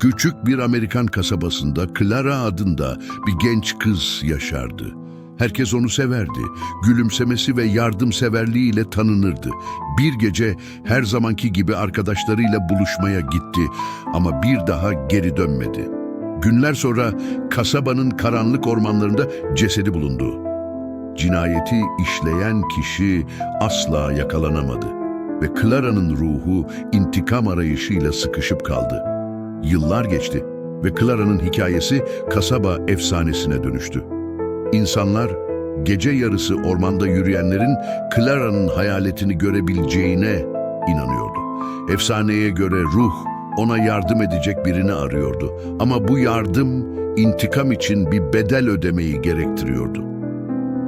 Küçük bir Amerikan kasabasında Clara adında bir genç kız yaşardı. Herkes onu severdi. Gülümsemesi ve yardımseverliğiyle tanınırdı. Bir gece her zamanki gibi arkadaşlarıyla buluşmaya gitti ama bir daha geri dönmedi. Günler sonra kasabanın karanlık ormanlarında cesedi bulundu. Cinayeti işleyen kişi asla yakalanamadı ve Clara'nın ruhu intikam arayışıyla sıkışıp kaldı. Yıllar geçti ve Clara'nın hikayesi kasaba efsanesine dönüştü. İnsanlar gece yarısı ormanda yürüyenlerin Clara'nın hayaletini görebileceğine inanıyordu. Efsaneye göre ruh ona yardım edecek birini arıyordu ama bu yardım intikam için bir bedel ödemeyi gerektiriyordu.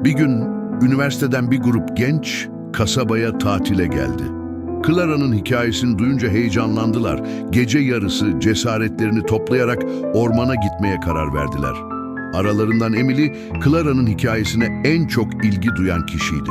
Bir gün üniversiteden bir grup genç kasabaya tatile geldi. Clara'nın hikayesini duyunca heyecanlandılar. Gece yarısı cesaretlerini toplayarak ormana gitmeye karar verdiler. Aralarından Emily, Clara'nın hikayesine en çok ilgi duyan kişiydi.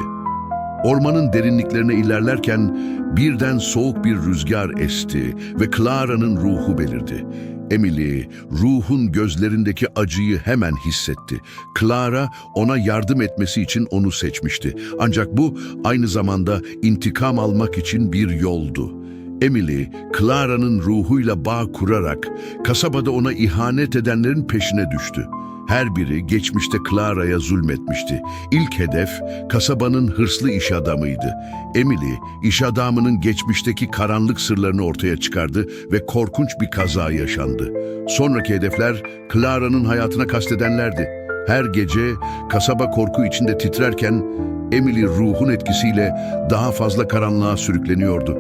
Ormanın derinliklerine ilerlerken birden soğuk bir rüzgar esti ve Clara'nın ruhu belirdi. Emily, ruhun gözlerindeki acıyı hemen hissetti. Clara ona yardım etmesi için onu seçmişti. Ancak bu aynı zamanda intikam almak için bir yoldu. Emily, Clara'nın ruhuyla bağ kurarak kasabada ona ihanet edenlerin peşine düştü. Her biri geçmişte Clara'ya zulmetmişti. İlk hedef kasabanın hırslı iş adamıydı. Emily, iş adamının geçmişteki karanlık sırlarını ortaya çıkardı ve korkunç bir kaza yaşandı. Sonraki hedefler Clara'nın hayatına kastedenlerdi. Her gece kasaba korku içinde titrerken Emily ruhun etkisiyle daha fazla karanlığa sürükleniyordu.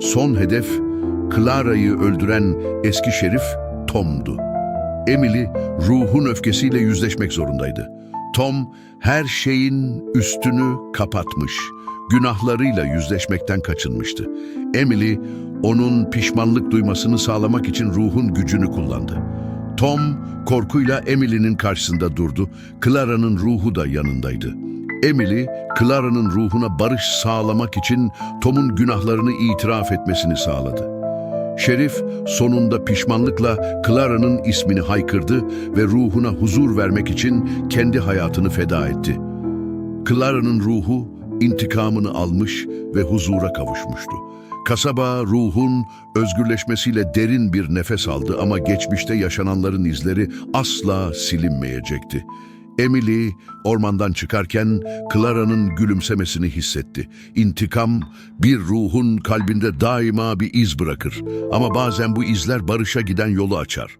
Son hedef Clara'yı öldüren eski şerif Tom'du. Emily ruhun öfkesiyle yüzleşmek zorundaydı. Tom her şeyin üstünü kapatmış, günahlarıyla yüzleşmekten kaçınmıştı. Emily onun pişmanlık duymasını sağlamak için ruhun gücünü kullandı. Tom korkuyla Emily'nin karşısında durdu. Clara'nın ruhu da yanındaydı. Emily, Clara'nın ruhuna barış sağlamak için Tom'un günahlarını itiraf etmesini sağladı. Şerif sonunda pişmanlıkla Clara'nın ismini haykırdı ve ruhuna huzur vermek için kendi hayatını feda etti. Clara'nın ruhu intikamını almış ve huzura kavuşmuştu. Kasaba ruhun özgürleşmesiyle derin bir nefes aldı ama geçmişte yaşananların izleri asla silinmeyecekti. Emily ormandan çıkarken Clara'nın gülümsemesini hissetti. İntikam bir ruhun kalbinde daima bir iz bırakır ama bazen bu izler barışa giden yolu açar.